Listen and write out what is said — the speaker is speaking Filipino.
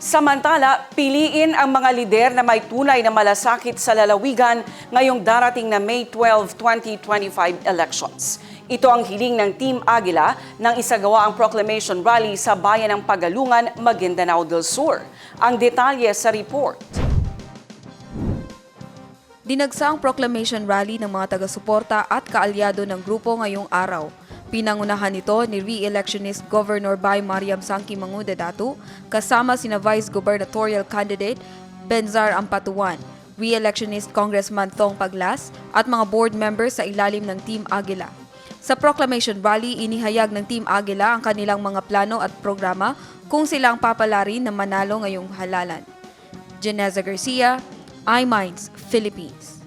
Samantala, piliin ang mga lider na may tunay na malasakit sa lalawigan ngayong darating na May 12, 2025 elections. Ito ang hiling ng Team Agila nang isagawa ang proclamation rally sa bayan ng Pagalungan, Maguindanao del Sur. Ang detalye sa report. Dinagsa ang proclamation rally ng mga taga-suporta at kaalyado ng grupo ngayong araw. Pinangunahan ito ni re-electionist Governor Bay Mariam Sangki Manguda Datu kasama sina Vice Gubernatorial Candidate Benzar Ampatuan, re-electionist Congressman Thong Paglas at mga board members sa ilalim ng Team Agila. Sa proclamation rally, inihayag ng Team Agila ang kanilang mga plano at programa kung sila ang papalarin na manalo ngayong halalan. Janeza Garcia, iMinds, Philippines.